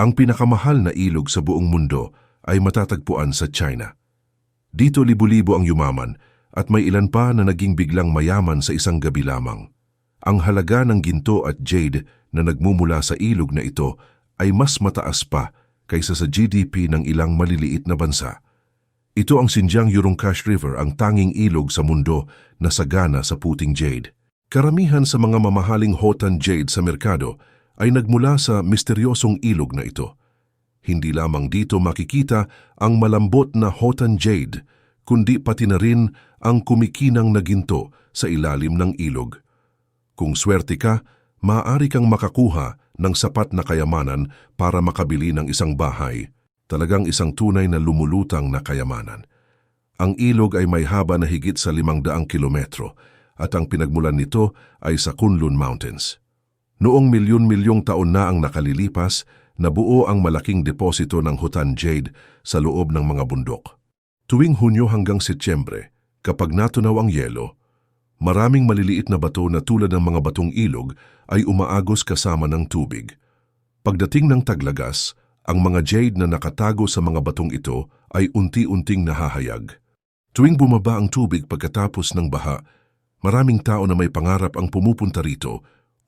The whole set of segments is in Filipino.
Ang pinakamahal na ilog sa buong mundo ay matatagpuan sa China. Dito libo-libo ang yumaman at may ilan pa na naging biglang mayaman sa isang gabi lamang. Ang halaga ng ginto at jade na nagmumula sa ilog na ito ay mas mataas pa kaysa sa GDP ng ilang maliliit na bansa. Ito ang Xinjiang Urungkash River, ang tanging ilog sa mundo na sagana sa puting jade. Karamihan sa mga mamahaling Hotan jade sa merkado ay nagmula sa misteryosong ilog na ito. Hindi lamang dito makikita ang malambot na Hotan jade, kundi pati na rin ang kumikinang na ginto sa ilalim ng ilog. Kung swerte ka, maaari kang makakuha ng sapat na kayamanan para makabili ng isang bahay. Talagang isang tunay na lumulutang na kayamanan. Ang ilog ay may haba na higit sa limang daang kilometro at ang pinagmulan nito ay sa Kunlun Mountains. Noong milyon-milyong taon na ang nakalilipas, nabuo ang malaking deposito ng Hutan Jade sa loob ng mga bundok. Tuwing Hunyo hanggang Setyembre, kapag natunaw ang yelo, maraming maliliit na bato na tulad ng mga batong ilog ay umaagos kasama ng tubig. Pagdating ng taglagas, ang mga jade na nakatago sa mga batong ito ay unti-unting nahahayag. Tuwing bumaba ang tubig pagkatapos ng baha, maraming tao na may pangarap ang pumupunta rito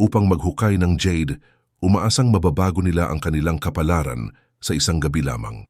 upang maghukay ng jade, umaasang mababago nila ang kanilang kapalaran sa isang gabi lamang.